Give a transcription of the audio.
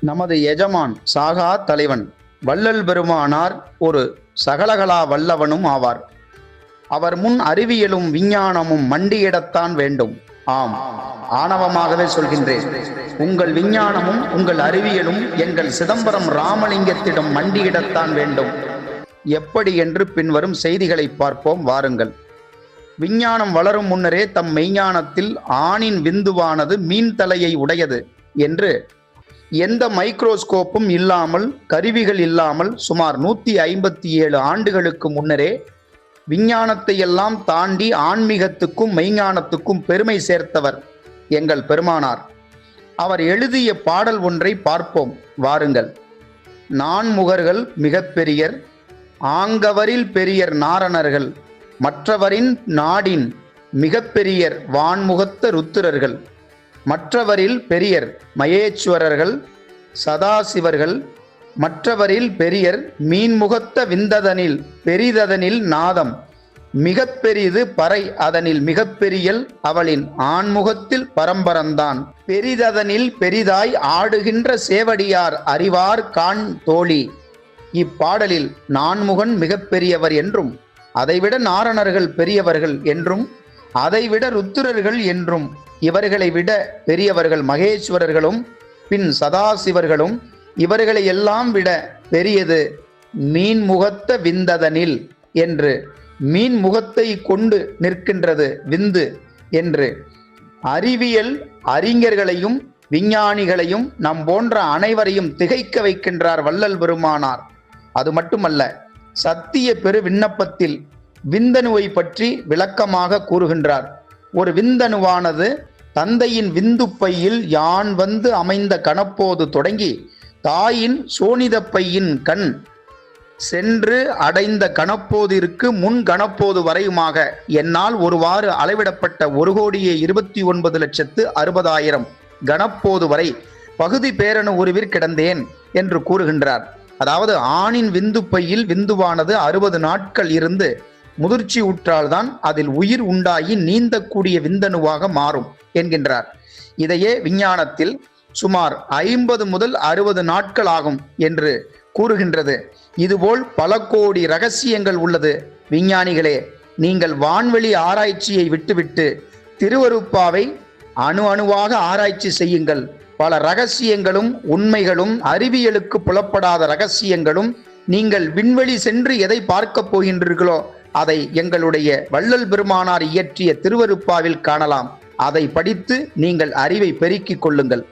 நமது எஜமான் சாகா தலைவன் வள்ளல் பெருமானார் ஒரு சகலகலா வல்லவனும் ஆவார். அவர் முன் அறிவியலும் விஞ்ஞானமும் மண்டியிடத்தான் வேண்டும். ஆம் ஆணவமாகவே சொல்கின்றேன். உங்கள் விஞ்ஞானமும் உங்கள் அறிவியலும் எங்கள் சிதம்பரம் ராமலிங்கத்திடம் மண்டியிடத்தான் வேண்டும். எப்படி என்று பின்வரும் செய்திகளை பார்ப்போம் வாருங்கள். விஞ்ஞானம் வளரும் முன்னரே தம் மெய்ஞானத்தில் ஆணின் விந்துவானது மீன் தலையை உடையது என்று எந்த மைக்ரோஸ்கோப்பும் இல்லாமல் கருவிகள் இல்லாமல் சுமார் நூற்றி ஐம்பத்தி ஏழு ஆண்டுகளுக்கு முன்னரே விஞ்ஞானத்தை எல்லாம் தாண்டி ஆன்மீகத்துக்கும் மெய்ஞானத்துக்கும் பெருமை சேர்த்தவர் எங்கள் பெருமானார். அவர் எழுதிய பாடல் ஒன்றை பார்ப்போம். வாருங்கள். நான்முகர்கள் மிகப்பெரியர் ஆங்கவரில் பெரியர் நாரணர்கள் மற்றவரின் நாடின் மிகப்பெரியர் வான்முகத்த ருத்திரர்கள். மற்றவரில் பெரியர் மகேஸ்வரர்கள் சதாசிவர்கள் மற்றவரில் பெரியர் மீன்முகத்த விந்ததனில் பெரிததனில் நாதம் மிக பெரிது பறை அதனில் மிகப்பெரியல் அவளின் ஆண்முகத்தில் பரம்பரந்தான். பெரிததனில் பெரிதாய் ஆடுகின்ற சேவடியார் அறிவார் காண் தோழி. இப்பாடலில் நான்முகன் மிகப்பெரியவர் என்றும் அதைவிட நாரணர்கள் பெரியவர்கள் என்றும் அதைவிட ருத்திரர்கள் என்றும் இவர்களை விட பெரியவர்கள் மகேஸ்வரர்களும் பின் சதாசிவர்களும் இவர்களை எல்லாம் விட பெரியது மீன்முகத்த விந்ததனில் என்று மீன் முகத்தை கொண்டு நிற்கின்றது விந்து என்று. அறிவியல் அறிஞர்களையும் விஞ்ஞானிகளையும் நம் போன்ற அனைவரையும் திகைக்க வைக்கின்றார் வள்ளல் பெருமானார். அது மட்டுமல்ல சத்திய பெரு விண்ணப்பத்தில் விந்தணுவை பற்றி விளக்கமாக கூறுகின்றார். ஒரு விந்தணுவானது தந்தையின் விந்து பையில் யான் வந்து அமைந்த கணப்போது தொடங்கி தாயின் சோனித பையின் கண் சென்று அடைந்த கணப்போதிற்கு முன் கணப்போது வரையுமாக என்னால் ஒருவாறு அளவிடப்பட்ட ஒரு கோடியே இருபத்தி ஒன்பது லட்சத்து அறுபதாயிரம் கணப்போது வரை பகுதி பேரணு உருவிற் கிடந்தேன் என்று கூறுகின்றார். அதாவது ஆணின் விந்து பையில் விந்துவானது அறுபது நாட்கள் இருந்து முதிர்ச்சி உற்றால்தான் அதில் உயிர் உண்டாகி நீந்தக்கூடிய விந்தணுவாக மாறும் என்கின்றார். இதையே விஞ்ஞானத்தில் சுமார் ஐம்பது முதல் அறுபது நாட்கள் ஆகும் என்று கூறுகின்றது. இதுபோல் பல கோடி ரகசியங்கள் உள்ளது. விஞ்ஞானிகளே நீங்கள் வான்வெளி ஆராய்ச்சியை விட்டுவிட்டு திருவருப்பாவை அணு அணுவாக ஆராய்ச்சி செய்யுங்கள். பல ரகசியங்களும் உண்மைகளும் அறிவியலுக்கு புலப்படாத ரகசியங்களும் நீங்கள் விண்வெளி சென்று எதை பார்க்கப் போகின்றீர்களோ அதை எங்களுடைய வள்ளல் பெருமானார் இயற்றிய திருவருப்பாவில் காணலாம். அதை படித்து நீங்கள் அறிவை பெருக்கிக் கொள்ளுங்கள்.